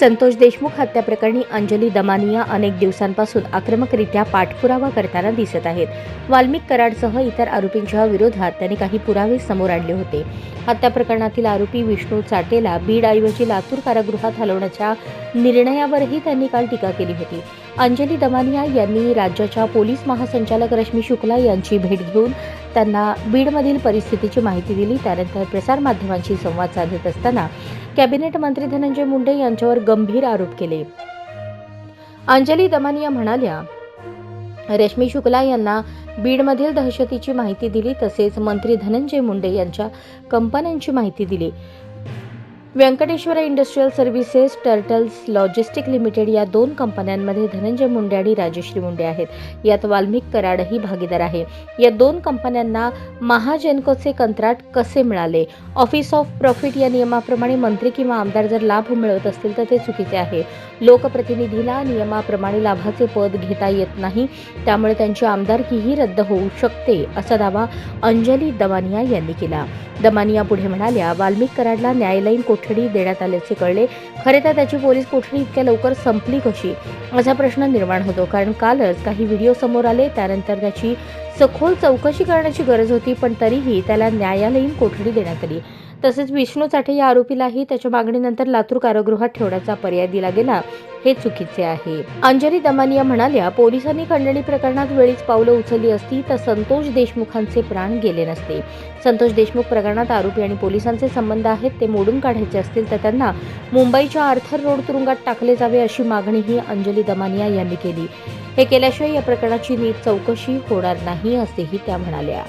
संतोष देशमुख हत्या प्रकरणी अंजली दमानिया अनेक दिवसांपासून आक्रमकरित्या पाठपुरावा करताना दिसत आहेत. वाल्मिक कराडसह इतर आरोपींच्या विरोधात त्यांनी काही पुरावे समोर आणले होते. हत्या प्रकरणातील आरोपी विष्णू चाटेला बीडऐवजी लातूर कारागृहात हलवण्याच्या निर्णयावरही त्यांनी काल टीका केली होती. अंजली दमानिया यांनी राज्याच्या पोलीस महासंचालक रश्मी शुक्ला यांची भेट घेऊन त्यांना बीडमधील परिस्थितीची माहिती दिली. त्यानंतर प्रसारमाध्यमांशी संवाद साधत असताना कॅबिनेट मंत्री धनंजय मुंडे यांच्यावर गंभीर आरोप केले. अंजली दमानिया म्हणाल्या रश्मी शुक्ला यांना बीडमधील दहशतीची माहिती दिली तसेच मंत्री धनंजय मुंडे यांच्या कंपन्यांची माहिती दिली. Venkateshwar industrial services turtles logistic limited या दोन कंपन्यांमध्ये धनंजय मुंडे आणि राजश्री मुंडे आहेत. यात वाल्मिक कराडही भागीदार आहे. या दोन कंपन्यांना महाजेनकोचे कंत्राट कसे मिळाले? ऑफिस ऑफ प्रॉफिट या नियमाप्रमाणे मंत्री किंवा आमदार जर लाभ मिळवत असतील तर ते चुकीचे आहे. लोकप्रतिनिधीला नियमाप्रमाणे लाभाचे पद घेता येत नाही. त्यामुळे त्यांची आमदारकीही रद्द होऊ शकते असा दावा अंजली दवानिया यांनी केला. दमानिया पुढे म्हणाल्या वाल्मिक कराडला न्यायालयीन कोठडी देण्यात आल्याचे कळले. खरे तर त्याची पोलीस कोठडी इतक्या लवकर संपली कशी? असा प्रश्न निर्माण होतो. कारण कालच काही व्हिडिओ समोर आले. त्यानंतर त्याची सखोल चौकशी करण्याची गरज होती. पण तरीही त्याला न्यायालयीन कोठडी देण्यात आली. तसेच विष्णू चाठे या आरोपीलाही त्याच्या मागणीनंतर लातूर कारागृहात ठेवण्याचा पर्याय दिला गेला. हे चुकीचे आहे. अंजली दमानिया म्हणाल्या पोलिसांनी खंडणी प्रकरणात वेळीच पावलं उचलली असती तर संतोष देशमुखांचे प्राण गेले नसते. संतोष देशमुख प्रकरणात आरोपी आणि पोलिसांचे संबंध आहेत ते मोडून काढायचे असतील तर त्यांना मुंबईच्या आर्थर रोड तुरुंगात टाकले जावे अशी मागणीही अंजली दमानिया यांनी केली. हे केल्याशिवाय या प्रकरणाची नीट चौकशी होणार नाही असेही त्या म्हणाल्या.